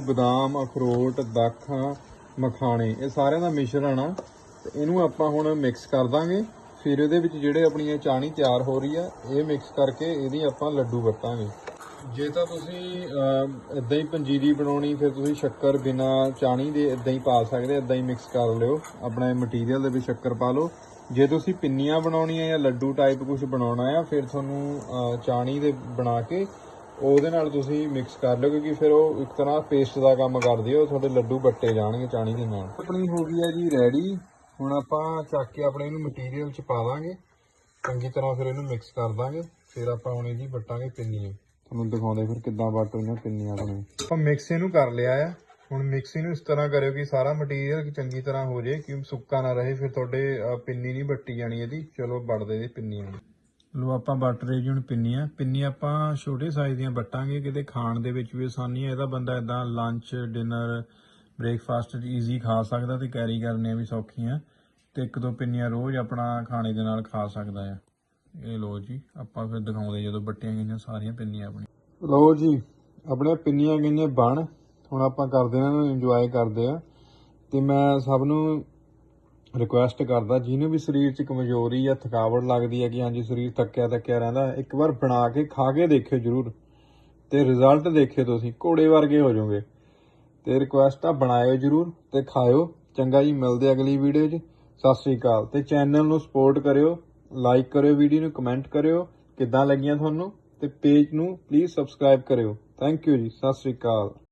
ਬਦਾਮ, ਅਖਰੋਟ, ਦਾਖਾਂ, ਮਖਾਣੇ, ਇਹ ਸਾਰਿਆਂ ਦਾ ਮਿਸ਼ਰਣ ਆ ਤੇ ਇਹਨੂੰ ਆਪਾਂ ਹੁਣ ਮਿਕਸ ਕਰ ਦਾਂਗੇ। ਫਿਰ ਇਹਦੇ ਵਿੱਚ ਜਿਹੜੇ ਆਪਣੀ ਇਹ ਚਾਣੀ ਤਿਆਰ ਹੋ ਰਹੀ ਆ, ਇਹ ਮਿਕਸ ਕਰਕੇ ਇਹਦੀ ਆਪਾਂ ਲੱਡੂ ਵਰਤਾਂਗੇ। ਜੇ ਤਾਂ ਤੁਸੀਂ ਇਦਾਂ ਹੀ ਪੰਜੀਰੀ ਬਣਾਉਣੀ, ਫਿਰ ਤੁਸੀਂ ਸ਼ੱਕਰ ਬਿਨਾ ਚਾਣੀ ਦੇ ਇਦਾਂ ਹੀ ਪਾ ਸਕਦੇ ਇਦਾਂ ਹੀ ਮਿਕਸ ਕਰ ਲਿਓ। ਆਪਣੇ ਮਟੀਰੀਅਲ ਦੇ ਵਿੱਚ ਸ਼ੱਕਰ ਪਾ ਲਓ। ਜੇ ਤੁਸੀਂ ਪਿੰਨੀਆਂ ਬਣਾਉਣੀਆਂ ਜਾਂ ਲੱਡੂ ਟਾਈਪ ਕੁਝ ਬਣਾਉਣਾ ਆ, ਫਿਰ ਤੁਹਾਨੂੰ ਚਾਣੀ ਦੇ ਬਣਾ ਕੇ ਉਹਦੇ ਨਾਲ ਤੁਸੀਂ ਮਿਕਸ ਕਰ ਲਿਓ ਕਿਉਂਕਿ ਫਿਰ ਉਹ ਇੱਕ ਤਰ੍ਹਾਂ ਪੇਸਟ ਦਾ ਕੰਮ ਕਰਦੀ ਹੈ ਉਹ ਤੁਹਾਡੇ ਲੱਡੂ ਬੱਟੇ ਜਾਣਗੇ ਚਾਣੀ ਦੇ ਨਾਲ। ਆਪਣੀ ਹੋ ਗਈ ਹੈ ਜੀ ਰੈਡੀ ਹੁਣ ਆਪਾਂ ਚੱਕ ਕੇ ਆਪਣੇ ਇਹਨੂੰ ਮਟੀਰੀਅਲ ਚ ਪਾ ਦਾਂਗੇ। ਚੰਗੀ ਤਰ੍ਹਾਂ ਫਿਰ ਇਹਨੂੰ ਮਿਕਸ ਕਰ ਦਾਂਗੇ। ਫਿਰ ਆਪਾਂ ਹੁਣ ਇਹਦੀ ਵੱਟਾਂਗੇ ਪਿੰਨੀਆਂ। ਤੁਹਾਨੂੰ ਦਿਖਾਉਂਦੇ ਫਿਰ ਕਿੱਦਾਂ ਵੱਟ ਰਹੀਆਂ ਪਿੰਨੀਆਂ ਆਪਣੇ। ਆਪਾਂ ਮਿਕਸ ਇਹਨੂੰ ਕਰ ਲਿਆ ਆ। ਹੁਣ ਮਿਕਸ ਇਹਨੂੰ ਇਸ ਤਰ੍ਹਾਂ ਕਰਿਓ ਕਿ ਸਾਰਾ ਮਟੀਰੀਅਲ ਚੰਗੀ ਤਰ੍ਹਾਂ ਹੋ ਜੇ ਕਿ ਸੁੱਕਾ ਨਾ ਰਹੇ, ਫਿਰ ਤੁਹਾਡੇ ਪਿੰਨੀ ਨਹੀਂ ਵੱਟੀ ਜਾਣੀ ਇਹਦੀ। ਚਲੋ, ਵੱਟਦੇ ਦੀ ਪਿੰਨੀਆਂ ਲੋ ਆਪਾਂ ਵੱਟ ਰਹੇ ਜੀ ਹੁਣ ਪਿੰਨੀਆਂ ਪਿੰਨੀ ਆਪਾਂ ਛੋਟੇ ਸਾਈਜ਼ ਦੀਆਂ ਵੱਟਾਂਗੇ, ਕਿਤੇ ਖਾਣ ਦੇ ਵਿੱਚ ਵੀ ਆਸਾਨੀ ਹੈ ਇਹਦਾ ਬੰਦਾ ਇਦਾਂ ਲੰਚ ਡਿਨਰ ਬ੍ਰੇਕਫਾਸਟ ਈਜ਼ੀ ਖਾ ਸਕਦਾ ਤੇ ਕੈਰੀ ਕਰਨੀਆਂ ਵੀ ਸੌਖੀਆਂ। ਤੇ ਇੱਕ ਦੋ ਪਿੰਨੀਆਂ ਰੋਜ਼ ਆਪਣਾ ਖਾਣੇ ਦੇ ਨਾਲ ਖਾ ਸਕਦਾ ਆ। ਇਹ ਲੋ ਜੀ, ਆਪਾਂ ਫਿਰ ਦਿਖਾਉਂਦੇ ਜਦੋਂ ਵੱਟੀਆਂ ਗਈਆਂ ਸਾਰੀਆਂ ਪਿੰਨੀਆਂ ਆਪਣੀਆਂ। ਲੋ ਜੀ ਆਪਣੇ ਪਿੰਨੀਆਂ ਗਈਆਂ ਬਣ। ਹੁਣ ਆਪਾਂ ਕਰਦੇ ਇਹਨਾਂ ਨੂੰ ਇੰਜੋਏ ਕਰਦੇ ਆ ਤੇ ਮੈਂ ਸਭ ਨੂੰ ਰਿਕੁਐਸਟ ਕਰਦਾ ਜਿਹਨੂੰ ਵੀ ਸਰੀਰ 'ਚ ਕਮਜ਼ੋਰੀ ਜਾਂ ਥਕਾਵਟ ਲੱਗਦੀ ਹੈ ਕਿ ਹਾਂਜੀ ਸਰੀਰ ਥੱਕਿਆ ਥੱਕਿਆ ਰਹਿੰਦਾ, ਇੱਕ ਵਾਰ ਬਣਾ ਕੇ ਖਾ ਕੇ ਦੇਖਿਓ ਜਰੂਰ ਤੇ ਰਿਜ਼ਲਟ ਦੇਖਿਓ ਤੁਸੀਂ, ਘੋੜੇ ਵਰਗੇ ਹੋ ਜਾਓਗੇ। ਤੇ ਰਿਕੁਐਸਟ ਆ ਬਣਾਇਓ ਜਰੂਰ ਤੇ ਖਾਇਓ। ਚੰਗਾ ਜੀ, ਮਿਲਦੇ ਅਗਲੀ ਵੀਡੀਓ 'ਚ। ਸਤਿ ਸ੍ਰੀ ਅਕਾਲ। ਤੇ ਚੈਨਲ ਨੂੰ ਸਪੋਰਟ ਕਰਿਓ ਲਾਈਕ ਕਰਿਓ ਵੀਡੀਓ ਨੂੰ ਕਮੈਂਟ ਕਰਿਓ। ਕਿੱਦਾਂ ਲੱਗੀਆਂ ਤੁਹਾਨੂੰ? ਤੇ ਪੇਜ ਨੂੰ ਪਲੀਜ਼ ਸਬਸਕ੍ਰਾਈਬ ਕਰਿਓ। ਥੈਂਕ ਯੂ ਜੀ, ਸਤਿ ਸ੍ਰੀ ਅਕਾਲ।